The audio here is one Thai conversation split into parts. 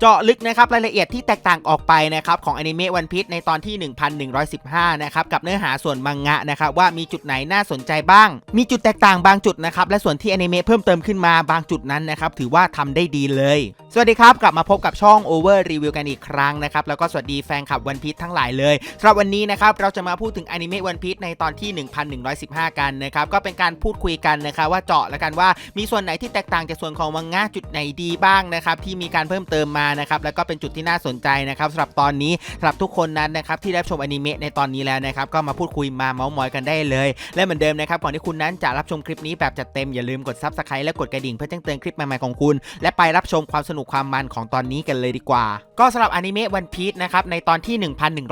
เจาะลึกนะครับรายละเอียดที่แตกต่างออกไปนะครับของอนิเมะวันพี e ในตอนที่ 1115 นะครับกับเนื้อหาส่วนมังงะนะครับว่ามีจุดไหนน่าสนใจบ้าง มีจุดแตกต่างบางจุดนะครับและส่วนที่อนิเมะเพิ่มเติมขึ้นมาบางจุดนั้นนะครับถือว่าทำได้ดีเลย สวัสดีครับกลับมาพบกับช่อง Over Review กันอีกครั้งนะครับแล้วก็สวัสดีแฟนคลับวันพี e ทั้งหลายเลยสำหรับวันนี้นะครับเราจะมาพูดถึงอนิเมะวันพี e ในตอนที่ 1115 กันนะครับก็เป็นการพูดคุยกันนะครับว่าเจาะแล้วกันว่ามีส่วนไหนที่แตกต่างจากส่วนของมังงะจุดไหนดีบ้างนะครับที่มีการเพิ่มเติมมานะครับแล้วก็เป็นจุดที่น่าสนใจนะครับสำหรับตอนนี้สำหรับทุกคนนั้นนะครับที่รับชมอนิเมะในตอนนี้แล้วนะครับก็มาพูดคุยมาเมาส์มอยกันได้เลย และเหมือนเดิมนะครับก่อนที่คุณนั้นจะรับชมคลิปนี้แบบจัดเต็มอย่าลืมกด subscribe และกดกระดิ่งเพื่อแจ้งเตือนคลิปใหม่ๆของคุณ และไปรับชมความสนุกความมันของตอนนี้กันเลยดีกว่า ก็สำหรับอนิเมะวันพีชนะครับในตอนที่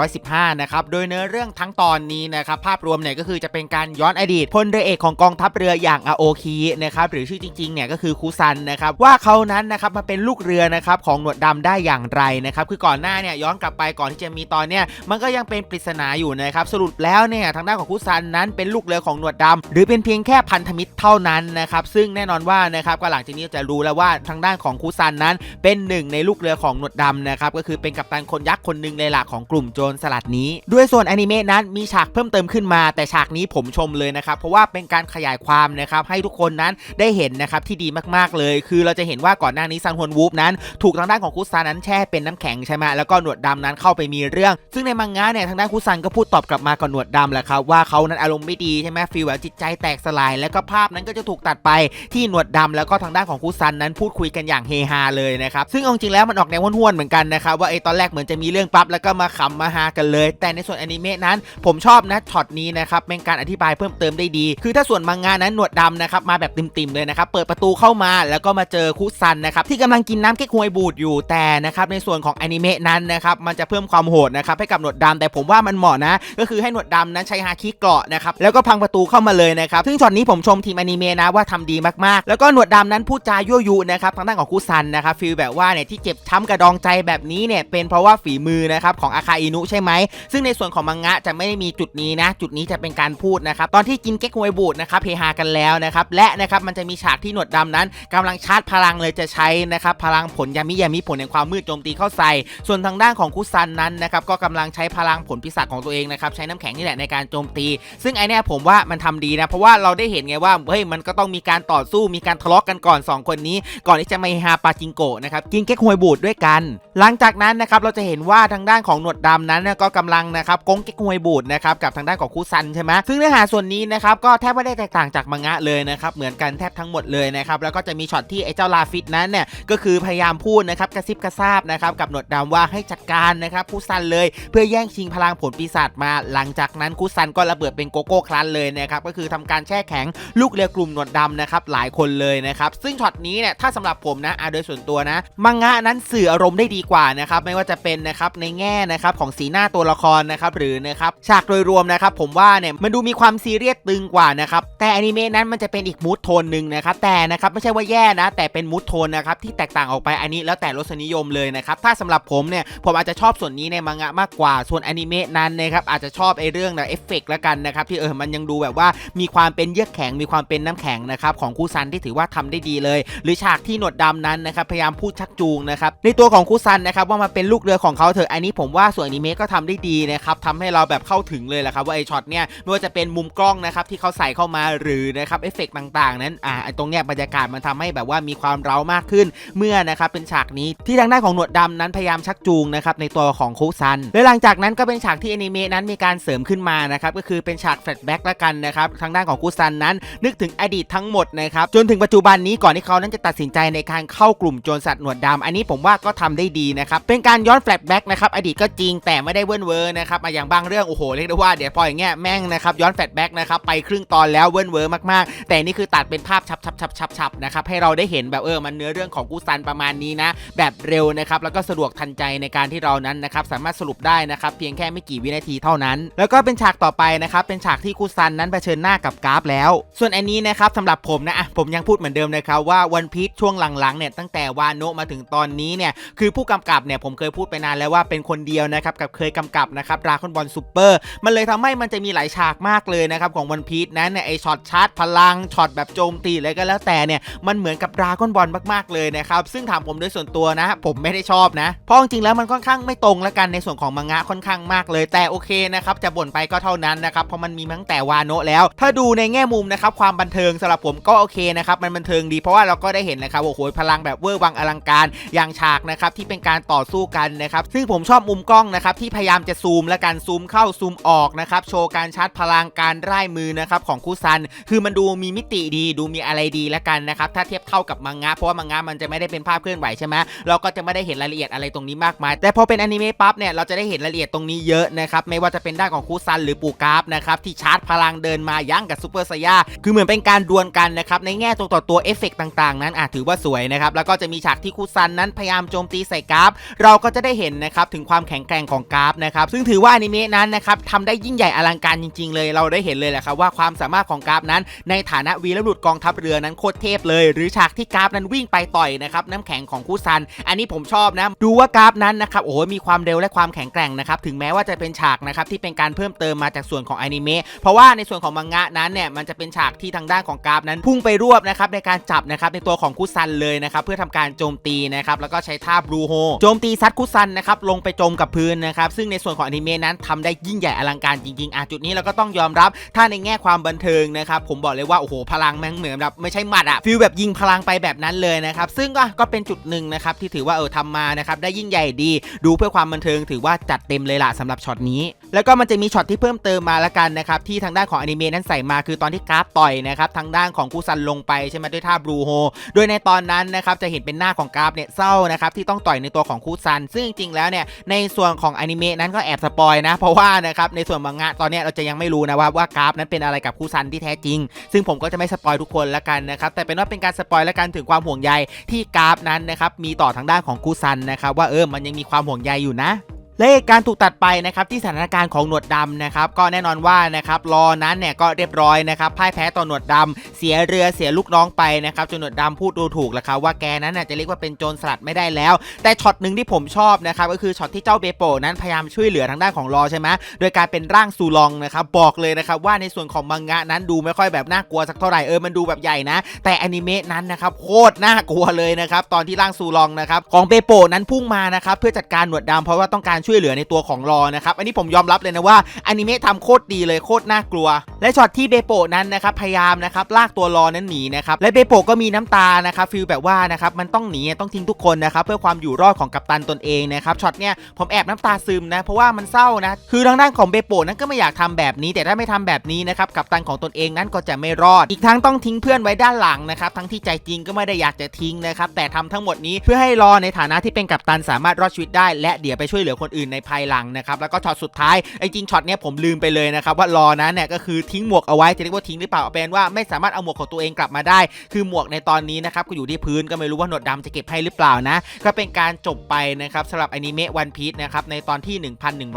1115นะครับโดยเนื้อเรื่องทั้งตอนนี้นะครับภาพรวมเนี่ยก็คือจะเป็นการย้อนอดีตพลเรือเอกของกองทัพเรืออย่างอาโอคีนะครับหรือชื่อจริงๆเนี่ยก็คือคูซันนะครับว่าเขานั้นนะครับมาเป็นลูกเรือนะครับของหนวดดำได้อย่างไรนะครับคือก่อนหน้าเนี่ยย้อนกลับไปก่อนที่จะมีตอนเนี่ยมันก็ยังเป็นปริศนาอยู่นะครับสรุปแล้วเนี่ยทางด้านของคูซันนั้นเป็นลูกเรือของหนวดดำหรือเป็นเพียงแค่พันธมิตรเท่านั้นนะครับซึ่งแน่นอนว่านะครับก็หลังจากนี้จะรู้แล้วว่าทางด้านของคูซันนั้น เป็นหนึ่งในลูกเรือของหนวดดำนะครับก็คือเป็นกัปตันคนยักษ์คนหนึ่งในหลักของกลุ่มโจรสลัดนี้ ด้วยส่วนอนิเมะนั้นมีฉากเพิ่มเติมขึ้นมา แต่ฉากนี้ผมชมเลยนะครับเพราะว่าเป็นการขยายความนะครับให้ทุกคนนั้นได้เห็นนะครับที่ดีมากๆเลย คือเราจะเห็นว่าก่อนหน้านี้ซันฮวนวูฟนั้น ถูกทางด้านของคุซันนั้นแช่เป็นน้ำแข็งใช่ไหมแล้วก็หนวดดำนั้นเข้าไปมีเรื่อง ซึ่งในมังงะเนี่ยทางด้านคุซันก็พูดตอบกลับมากับหนวดดำแหละครับว่าเขานั้นอารมณ์ไม่ดีใช่ไหมฟีลแบบจิตใจแตกสลาย แล้วก็ภาพนั้นก็จะถูกตัดไปที่หนวดดำแล้วก็ทางด้านของคุซันนั้นพูดคุยกันอย่างเฮฮาเลยนะครับซึ่งจริงแล้วมันออกแนวห้วนๆเหมือนกันนะครับว่าไอ้ตอนแรกเหมือนจะมีเรื่องปั๊บแล้วก็มาขำมาฮากันเลย แต่ในส่วนอนิเมะนั้นผมชอบนะช็อตนี้นะครับเป็นการอธิบายเพิ่มเติมได้ดี คือถ้าส่วนมังงะนั้นหนวดดำนะครับมาแบบติ่มๆเลยนะครับเปิดประตูเข้ามาแล้วก็มาเจอคุซันนะครับที่กำลังกินน้ำเก๊กฮวยบูดอยู่แต่นะครับในส่วนของอนิเมะนั้นนะครับมันจะเพิ่มความโหดนะครับให้กับหนวดดำแต่ผมว่ามันเหมาะนะ ก็คือให้หนวดดำนั้นใช้ฮาคิเกราะนะครับแล้วก็พังประตูเข้ามาเลยนะครับซึ่งช็อตนี้ผมชมทีมอนิเมะนะว่าทำดีมากๆ แล้วก็หนวดดำนั้นพูดจายั่วยุนะครับทางด้านของคุซันนะครับฟีลแบบว่าเนี่ยที่เจ็บช้ำกระดองใจแบบนี้เนี่ยเป็นเพราะว่าฝีมือนะครับของอาคาอินุใช่ไหมซึ่งในส่วนของมังงะจะไม่ได้มีจุดนี้นะ จุดนี้จะเป็นการพูดนะครับตอนที่กินเก๊กฮวยบูดนะครับเฮฮากันแล้วนะครับและนะครับมันจะมีฉากที่หนวดดำนั้นกำลังชาร์จพลังเลยจะใช้นะครับพลังผลยามิยามิผลแห่งความมืดโจมตีเข้าใส่ ส่วนทางด้านของคุซันนั้นนะครับก็กำลังใช้พลังผลพิศาจของตัวเองนะครับใช้น้ำแข็งนี่แหละในการโจมตี ซึ่งไอเนี้ยผมว่ามันทำดีนะ เพราะว่าเราได้เห็นไงว่าเฮ้ยมันก็ต้องมีการต่อสู้มีการทะเลาะกันก่อน 2 คนนี้ ก่อนที่จะมาฮาปาจิงโกะนะครับกินเก๊กฮวยบูดด้วยกัน หลังจากนั้นนะครับเราจะเห็นว่าทางด้านของหนวดดำนั้นก็กำลังนะครับกงเก๊กฮวยบูดนะครับกับทางด้านของคุซันใช่ไหมซึ่งเนื้อหาส่วนนี้นะครับก็แทบไม่ได้แตกต่างจากมังงะเลยนะครับเหมือนกันแทบทั้งหมดเลยนะครับแล้วก็จะมีช็อตที่ไอ้เจ้าลาฟิตนั้นเนี่ยก็คือพยายามพูดนะครับกระซิบกระซาบนะครับกับหนวดดำว่าให้จัดการนะครับคุซันเลย เพื่อแย่งชิงพลังผลปีศาจมา หลังจากนั้นคุซันก็ระเบิดเป็นโกโก้คลันเลยนะครับก็คือทำการแช่แข็งลูกเรือกลุ่มหนวดดำนะครับหลายคนเลยนะครับซึ่งช็อตนี้เนี่ยถ้าสำหรับผมนะอะโดยส่วนตัวนะมังงะนั้นสื่ออารมณ์ได้ดีกว่านะครับไม่ว่าจะเป็นนะครับในแง่นะครับของสีหน้าตัวละครนะครับหรือนะครับฉากโดยรวมนะครับผมว่าเนี่ยมันดูมีความซีเรียสตึงกว่านะครับแต่อนิเมะนั้นมันจะเป็นอีกมูทโทนหนึ่งนะครับแต่นะครับไม่ใช่ว่าแย่นะ แต่เป็นมูทโทนนะครับที่แตกต่างออกไปอันนี้แล้วแต่รสนิยมเลยนะครับถ้าสำหรับผมเนี่ยผมอาจจะชอบส่วนนี้ในมังงะมากกว่าส่วนอนิเมะนั้นนะครับอาจจะชอบไอ้เรื่องแบบเอฟเฟกต์ละกันนะครับที่เออมันยังดูแบบว่ามีความเป็นเยือกแข็งมีความเป็นน้ำแข็งนะครับของคูซันที่ถือว่าทำได้ดีเลย หรือฉากที่หนวดดำนั้นนะครับพยายามพูดชักจูงนะครับในตัวของคูซันนะครับว่ามาเป็นลูกเรือของเขาเถอะอันนี้ผมว่าส่วนอนิเมะก็ทำได้ดีนะครับทำให้เราแบบเข้าถึงเลยแหละครับว่าไอช็อตเนี่ยไม่ว่าจะเป็นมุมกล้องนะครับที่เขาใส่เข้ามาหรือนะครับเอฟเฟกต์ต่าง ๆ นั้นอ่าตรงเนี้ยบรรยากาศมันทำให้แบบว่ามีความเร้ามากขึ้น เมื่อนะครับเป็นฉากนี้ที่ทางด้านของหนวดดำนั้นพยายามชักจูงนะครับในตัวของคูซันและหลังจากนั้นก็เป็นฉากที่อนิเมะนั้นมีการเสริมขึ้นมานะครับก็คือเป็นฉากแฟลชแบ็กละกันนะครับทางด้านของคูซันนั้น นึกถึงอดีตทั้งหมดนะครับจนถึงปัจจุบันนี้ก่อนที่เขานั้นจะตัดสินใจในการเข้ากลุ่มโจรสัตว์หนวดดำอันนี้ผมว่าก็ทำได้ดีนะครับเป็นการย้อนแฟลชแบ็กนะครับอดีตก็จริงแต่ไม่ได้เวิ้นเวอร์นะครับมาอย่างบางเรื่องโอ้โหเรียกได้ว่าเดี๋ยวพออย่างเงี้ยแม่งนะครับย้อนแฟลชแบ็กนะครับไปครึ่งตอนแล้วเวิ้นเวอร์มากๆ แต่นี่คือตัดเป็นภาพชับชับชับชับชับนะครับให้เราได้เห็นแบบเออมันเนื้อเรื่องของกูซันประมาณนี้นะแแบบเร็วนะครับแล้วก็สะดวกทันใจในการที่เรานั้นนะครับสามารถสรุปได้นะครับเพียงแค่ไม่กี่วินาทีเท่านั้น แล้วก็เป็นฉากต่อไปนะครับเป็นฉากที่กูซันนั้นเผชิญหน้ากับกราฟแล้ว ส่วนอันนี้นะครับสำหรับผมนะอะผมยังพูดเหมือนเดิมนะครับว่าวันพีชช่วงหลังๆเนี่ยตั้งแต่วานโนะมาถึงตอนนี้เนี่ยคือผู้กำกับเนี่ยผมเคยพูดไปนานแล้วว่าเป็นคนเดียวนะครับกับเคยกำกับนะครับราก้อนบอลซูเปอร์มันเลยทำให้มันจะมีหลายฉากมากเลยนะครับของวันพีชนั้นเนี่ยไอช็อตชาร์จพลังช็อตแบบโจมตีอะไรก็แล้วแต่เนี่ยมันเหมือนกับราก้อนบอลมากๆเลยนะครับซึ่งถามผมโดยส่วนตัวนะ ผมไม่ได้ชอบนะ เพราะจริงๆแล้วมันค่อนข้างไม่ตรงแล้วกันในส่วนของมังงะค่อนข้างมากเลยแต่โอเคนะครับจะบ่นไปก็เท่านั้นนะครับเพราะมันมีมาตั้งแต่วาโนะแล้ว ถ้าดูในแง่มุมนะครับความบันเทิงสำหรับผมก็โอเคนะครับมันบันเทิงดีเพราะว่าเราก็ได้เห็นนะครับโอ้โหพลังแบบเวอร์วังอลังการอย่างฉากนะครับที่เป็นการต่อสู้กันนะครับซึ่งผมชอบมุมกล้องนะครับที่พยายามจะซูมและการซูมเข้าซูมออกนะครับโชว์การชาร์จพลังการไร้มือนะครับของคุซัน คือมันดูมีมิติดีดูมีอะไรดีแล้วกันนะครับถ้าเทียบเท่ากับมังงะเพราะว่ามังงะมันจะไม่ได้เป็นภาพเคลื่อนไหวใช่ไหมเราก็จะไม่ได้เห็นรายละเอียดอะไรตรงนี้มากมาย แต่พอเป็นอนิเมะปั๊บเนี่ยเราจะได้เห็นรายละเอียดตรงนี้เยอะนะครับไม่ว่าจะเป็นด้านของคุซันหรือปูกราฟนะครับที่ชาร์จพลังเดินมายั้งกับซูเปอร์ไซย่าคือเหมือนเป็นการดวลกันนะครับในแง่ตัวต่อตัวเอฟเฟกต์ต่างๆ นั้นอาจถือว่าสวยนะครับแล้วก็จะมีฉากที่คุซันนั้นพยายามโจมตีใส่กราฟ เราก็จะได้เห็นนะครับถึงความแข็งแกร่งของกราฟนะครับซึ่งถือว่าอนิเมะนั้นนะครับทำได้ยิ่งใหญ่อลังการจริง ๆ เลยเราได้เห็นเลยแหละครับว่าความสามารถของกราฟนั้น ในฐานะวีรบุรุษกองทัพเรือนั้นโคตรเทพเลย หรือฉากที่กราฟนั้นวิ่งไปต่อยนะครับน้ำแข็งของคูซันอันนี้ผมชอบนะ ดูว่ากราฟนั้นนะครับโอ้โหมีความเร็วและความแข็งแกร่งนะครับถึงแม้ว่าจะเป็นฉากนะครับที่เป็นการเพิ่มเติมมาจากส่วนของอนิเมะเพราะว่าในส่วนของมังงะนั้นเนี่ยมันจะเป็นฉากที่ทางด้านของกราฟนั้น พุ่งไปรวบนะครับในการจับนะครับในตัวของคุซันเลยนะครับเพื่อทำการโจมตีนะครับแล้วก็ใช้ท่าบลูโฮโจมตีซัดคุซันนะครับลงไปจมกับพื้นนะครับซึ่งในส่วนของอนิเมะนั้นทำได้ยิ่งใหญ่อลังการจริงๆอะจุดนี้เราก็ต้องยอมรับถ้าในแง่ความบันเทิงนะครับผมบอกเลยว่าโอ้โหพลังแม่งเหมือนแบบไม่ใช่หมัดอะฟิลแบบยิงพลังไปแบบนั้นเลยนะครับซึ่งก็ก็เป็นจุดหนึ่งนะครับที่ถือว่าเออทำมานะครับได้ยิ่งใหญ่ดี ดูเพื่อความบันเทิงถือว่าจัดเต็มเลยล่ะสำหรับช็อตนี้ แล้วก็มันจะมีช็อตที่เพิ่มเติมมาละกันนะครับที่ทางด้านของอนิเมะนั้นใส่มาคือตอนที่กราฟต่อยนะครับทางด้านของคูซันลงไปใช่ไหมด้วยท่าบลูโฮโดยในตอนนั้นนะครับจะเห็นเป็นหน้าของกราฟเนี่ยเศร้านะครับที่ต้องต่อยในตัวของคูซัน ซึ่งจริงๆแล้วเนี่ยในส่วนของอนิเมะนั้นก็แอบสปอยนะเพราะว่านะครับในส่วนมังงะตอนนี้เราจะยังไม่รู้นะว่าว่ากราฟนั้นเป็นอะไรกับคูซันที่แท้จริง ซึ่งผมก็จะไม่สปอยทุกคนละกันนะครับแต่เป็นว่าเป็นการสปอยละกันถึงความห่วงใยที่กราฟนั้นนะครับมีต่อทางด้านของคูซันนะครับว่าเออมันยังมีความห่วงใยอยู่นะ และการถูกตัดไปนะครับที่สถานการณ์ของหนวดดำนะครับก็แน่นอนว่านะครับรอนั้นเนี่ยก็เรียบร้อยนะครับพ่ายแพ้ต่อหนวดดำเสียเรือเสียลูกน้องไปนะครับจนหนวดดำพูดดูถูกแล้วครับว่าแกนั้นน่ะจะเรียกว่าเป็นโจรสลัดไม่ได้แล้ว แต่ช็อตหนึ่งที่ผมชอบนะครับก็คือช็อตที่เจ้าเบโปนั้นพยายามช่วยเหลือทางด้านของรอใช่ไหมโดยการเป็นร่างซูลองนะครับบอกเลยนะครับว่าในส่วนของมังงะนั้นดูไม่ค่อยแบบน่ากลัวสักเท่าไหร่เออมันดูแบบใหญ่นะ แต่อนิเมะนั้นนะครับโคตรน่ากลัวเลยนะครับตอนที่ร่างซูลองนะครับของเบโปนั้นพุ่งมานะครับเพื่อจัดการหนวดดำเพราะว่าต้องการช่วยเหลือในตัวของรอนะครับอันนี้ผมยอมรับเลยนะว่าอนิเมะทำโคตรดีเลยโคตรน่ากลัว และช็อตที่เบโปนั้นนะครับพยายามนะครับลากตัวรอนั้นหนีนะครับและเบโปก็มีน้ำตานะครับฟีลแบบว่านะครับมันต้องหนีต้องทิ้งทุกคนนะครับเพื่อความอยู่รอดของกัปตันตนเองนะครับช็อตเนี้ยผมแอบน้ำตาซึมนะเพราะว่ามันเศร้านะคือทางด้านของเบโปนั้นก็ไม่อยากทำแบบนี้ แต่ถ้าไม่ทำแบบนี้นะครับกัปตันของตนเองนั้นก็จะไม่รอด อีกทั้งต้องทิ้งเพื่อนไว้ด้านหลังนะครับทั้งที่ใจจริงก็ไม่ได้อยากจะทิ้งนะครับแต่ทำทั้งหมดนี้เพื่อให้รอในฐานะที่เป็นกัปตันสามารถรอดชีวิตได้ และเดี๋ยวไปช่วยเหลือคนอื่นในภายหลังนะครับแล้วก็ช็อตสุดท้ายไอ้จริงช็อตเนี้ยผมลืมไปเลยนะครับว่ารอนั้นเนี่ยก็คือทิ้งหมวกเอาไว้จะเรียกว่าทิ้งหรือเปล่าเอาเป็นว่าไม่สามารถเอาหมวกของตัวเองกลับมาได้ คือหมวกในตอนนี้นะครับก็อยู่ที่พื้นก็ไม่รู้ว่าหนวดดำจะเก็บให้หรือเปล่านะก็เป็นการจบไปนะครับสำหรับอนิเมะวันพีชนะครับในตอนที่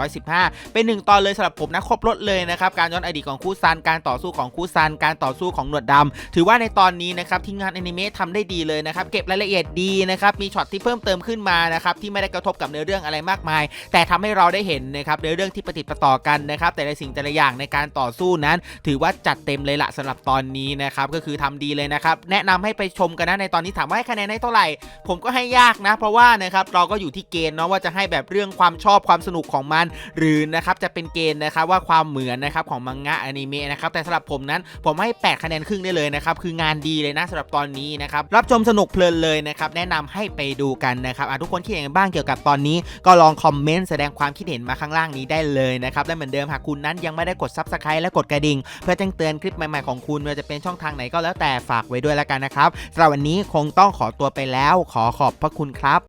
1115 เป็นหนึ่งตอนเลยสำหรับผมนะครบรถเลยนะครับการย้อนอดีตของคู่ซันการต่อสู้ของคู่ซันการต่อสู้ของหนวดดำถือว่าในตอนนี้นะครับที่งานอนิเมะทำได้ดีเลยนะครับเก็บรายละเอียดดีนะครับมีช็อตที่เพิ่มเติมขึ้นมานะครับที่ไม่ได้กระทบกับเนื้อเรื่องอะไรมากมายแต่ทำให้เราได้เห็นนะครับเนื้อเรื่องที่ประติดปต่อกันนะครับ แต่ละสิ่งแต่ละอย่างในการต่อสู้นั้น ถือว่าจัดเต็มเลยละสำหรับตอนนี้นะครับก็คือทำดีเลยนะครับ แนะนำให้ไปชมกันนะในตอนนี้ถามว่าให้คะแนนให้เท่าไหร่ ผมก็ให้ยากนะ เพราะว่านะครับเราก็อยู่ที่เกณฑ์เนาะว่าจะให้แบบเรื่องความชอบความสนุกของมัน หรือนะครับจะเป็นเกณฑ์นะครับว่าความเหมือนนะครับของมังงะอนิเมะนะครับแต่สำหรับผมนั้นผมให้ 8 คะแนนครึ่งได้เลยนะครับคืองานดีเลยนะสำหรับตอนนี้นะครับรับชมสนุกเพลินเลยนะครับแนะนำให้ไปดูกันนะครับทุกคนคิดเห็นบ้างเกี่ยวกับตอนนี้ก็ลองคอมเมนต์แสดงความคิดเห็นมาข้างล่างนี้ได้เลยนะครับ และเหมือนเดิมหากคุณนั้นยังไม่ได้กด Subscribe และกดกระดิ่ง เพื่อแจ้งเตือนคลิปใหม่ๆของคุณไม่ว่าจะเป็นช่องทางไหนก็แล้วแต่ฝากไว้ด้วยแล้วกันนะครับสำหรับวันนี้คงต้องขอตัวไปแล้ว ขอขอบพระคุณครับ